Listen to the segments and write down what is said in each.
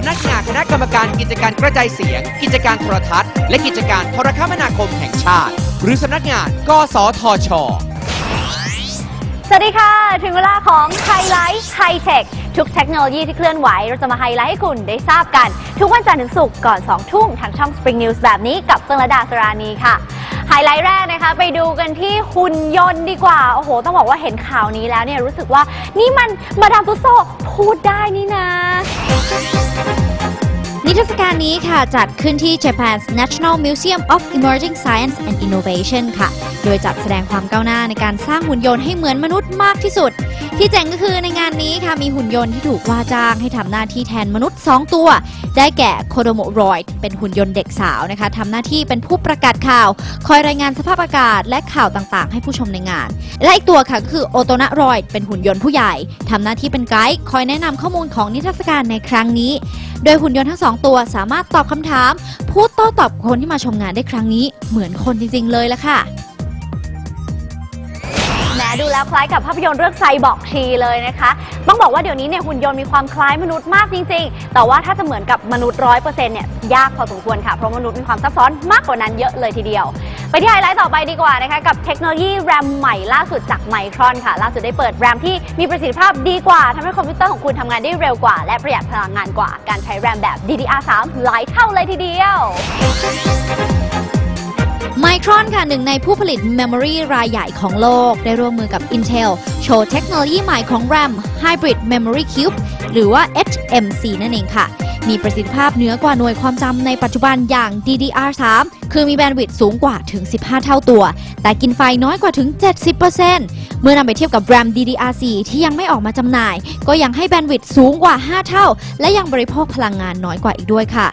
สำนักงานคณะกรรมการกิจการกระจายเสียง กิจการโทรทัศน์ และกิจการโทรคมนาคมแห่งชาติ หรือสำนักงานกสทช สวัสดีค่ะ ถึงเวลาของไฮไลท์ไฮเทคทุกเทคโนโลยีที่เคลื่อนไหว เราจะมาไฮไลท์ให้คุณได้ทราบกัน ทุกวันจันทร์ถึงศุกร์ก่อน 2 ทุ่มทางช่อง Spring News แบบนี้กับเฟื่องระดาสรานีค่ะ ไฮไลท์แรกนะคะ ไปดูกันที่หุ่นยนต์ดีกว่า โอ้โห ต้องบอกว่าเห็นข่าวนี้แล้วเนี่ยรู้สึกว่านี่มันมาดามตุสโซพูดได้นี่นะนิทรรศการนี้ค่ะจัดขึ้นที่ Japan's National Museum of Emerging Science and Innovation ค่ะ โดยจัดแสดงความก้าวหน้าในการสร้างหุ่นยนต์ให้เหมือนมนุษย์มากที่สุด ที่เจ๋งก็คือในงานนี้ค่ะมีหุ่นยนต์ที่ถูกว่าจ้างให้ทำหน้าที่แทนมนุษย์ 2 ตัว ได้แก่โคโดโมรอยด์เป็นหุ่นยนต์เด็กสาวนะคะทำหน้าที่เป็นผู้ประกาศข่าว คอยรายงานสภาพอากาศและข่าวต่างๆ ให้ผู้ชมในงาน และอีกตัวค่ะก็คือโอโตนารอยด์เป็นหุ่นยนต์ผู้ใหญ่ทำหน้าที่เป็นไกด์คอยแนะนำข้อมูลของนิทรรศการในครั้งนี้ โดยหุ่นยนต์ทั้งสองตัวสามารถตอบคำถาม พูดโต้ตอบคนที่มาชมงานได้ครั้งนี้เหมือนคนจริงๆเลยละค่ะ ดูแล้วคล้ายกับภาพยนตร์เรื่องไซบอร์กทีเลยนะคะ ต้องบอกว่าเดี๋ยวนี้เนี่ยหุ่นยนต์มีความคล้ายมนุษย์มากจริง ๆ แต่ว่าถ้าจะเหมือนกับมนุษย์ร้อยเปอร์เซ็นต์เนี่ยยากพอสมควรค่ะ เพราะมนุษย์มีความซับซ้อนมากกว่านั้นเยอะเลยทีเดียว ไปที่ไฮไลท์ต่อไปดีกว่านะคะกับเทคโนโลยีแรมใหม่ล่าสุดจากไมครอนค่ะ ล่าสุดได้เปิดแรมที่มีประสิทธิภาพดีกว่าทำให้คอมพิวเตอร์ของคุณทำงานได้เร็วกว่า และประหยัดพลังงานกว่า การใช้แรมแบบ DDR3 หลายเท่าเลยทีเดียว ไมครอนค่ะหนึ่งในผู้ผลิตเมมโมรีรายใหญ่ของโลก ได้ร่วมมือกับ Intel โชว์เทคโนโลยีใหม่ของ RAM Hybrid Memory Cube หรือว่า HMC นั่นเองค่ะ มีประสิทธิภาพเหนือกว่าหน่วยความจำในปัจจุบันอย่าง DDR3 คือมีแบนด์วิดต์สูงกว่าถึง 15 เท่าตัว แต่กินไฟน้อยกว่าถึง 70%เมื่อนำไปเทียบกับ RAM DDR4 ที่ยังไม่ออกมาจำหน่าย ก็ยังให้แบนด์วิดต์สูงกว่า 5 เท่า และยังบริโภคพลังงานน้อยกว่าอีกด้วยค่ะ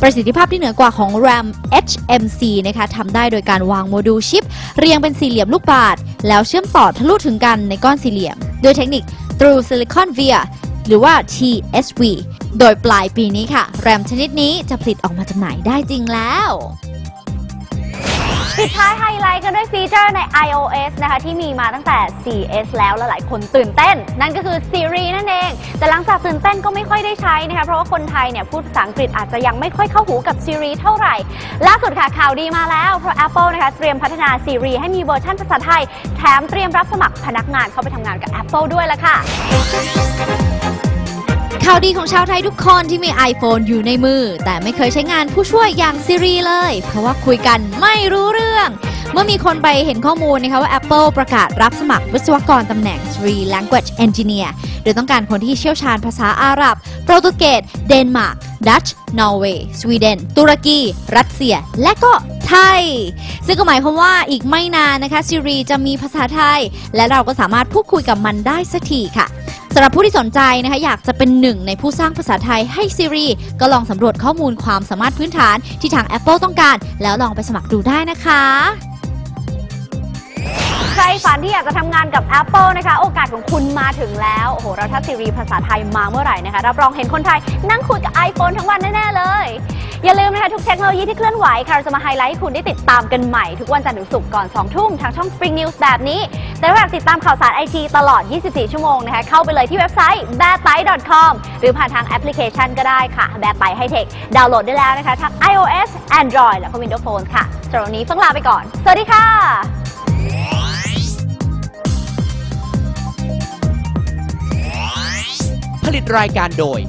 ประสิทธิภาพที่เหนือกว่าของ RAM HMC นะคะทำได้โดยการวางโมดูลชิป เรียงเป็นสี่เหลี่ยมลูกบาศก์แล้วเชื่อมต่อทะลุถึงกันในก้อนสี่เหลี่ยม โดยเทคนิค Through Silicon Via หรือว่า TSV โดยปลายปีนี้ค่ะ แรมชนิดนี้จะผลิตออกมาจำหน่ายได้จริงแล้ว ปิดท้ายไฮไลท์กันด้วยฟีเจอร์ใน iOS นะคะที่มีมาตั้งแต่ 4S แล้วและหลายคนตื่นเต้น นั่นก็คือ Siri นั่นเอง แต่หลังจากตื่นเต้นก็ไม่ค่อยได้ใช้นะคะเพราะว่าคนไทยเนี่ยพูดภาษาอังกฤษอาจจะยังไม่ค่อยเข้าหูกับ Siri เท่าไหร่ ล่าสุดค่ะข่าวดีมาแล้ว เพราะ Apple นะคะเตรียมพัฒนา Siri ให้มีเวอร์ชันภาษาไทย แถมเตรียมรับสมัครพนักงานเข้าไปทำงานกับ Apple ด้วยละค่ะ ข่าวดีของชาวไทยทุกคนที่มี iPhone อยู่ในมือ แต่ไม่เคยใช้งานผู้ช่วยอย่าง Siri เลย เพราะว่าคุยกันไม่รู้เรื่อง เมื่อมีคนไปเห็นข้อมูลนะคะว่า Apple ประกาศรับสมัครวิศวกรตำแหน่ง Siri Language Engineer โดยต้องการคนที่เชี่ยวชาญภาษาอาหรับ โปรตุเกส เดนมาร์ก ดัตช์ นอร์เวย์ สวีเดน ตุรกี รัสเซีย และก็ไทย ซึ่งก็หมายความว่าอีกไม่นานนะคะ Siri จะมีภาษาไทย และเราก็สามารถพูดคุยกับมันได้สักทีค่ะำหรับผู้ที่สนใจนะคะอยากจะเป็นหนึ่งในผู้สร้างภาษาไทยให้ Siri ก็ลองสำรวจข้อมูลความสามารถพื้นฐานที่ทาง Apple ต้องการ แล้วลองไปสมัครดูได้นะคะ ฝันที่อยากจะทำงานกับ Apple นะคะ โอกาสของคุณมาถึงแล้ว โอ้โห เราถ้าซีรีภาษาไทยมาเมื่อไหร่นะคะ รับรองเห็นคนไทยนั่งคุยกับ iPhone ทั้งวันแน่ ๆ เลย อย่าลืมนะคะ ทุกเทคโนโลยีที่เคลื่อนไหวค่ะ เราจะมาไฮไลท์ให้คุณได้ติดตามกันใหม่ ทุกวันจันทร์ถึงศุกร์ก่อน 2 ทุ่มทางช่อง Spring News แบบนี้ แต่ถ้าอยากติดตามข่าวสารไอทีตลอด 24 ชั่วโมงนะคะ เข้าไปเลยที่เว็บไซต์ b a t i c o m หรือผ่านทางแอปพลิเคชันก็ได้ค่ะ b a t i High Tech ดาวน์โหลดได้แล้วนะคะทั้ง iOS Android และก็ Windows Phone ค่ะสำหรับวันนี้เพิ่งลาไปก่อน สวัสดีค่ะ ลิตรายการโดย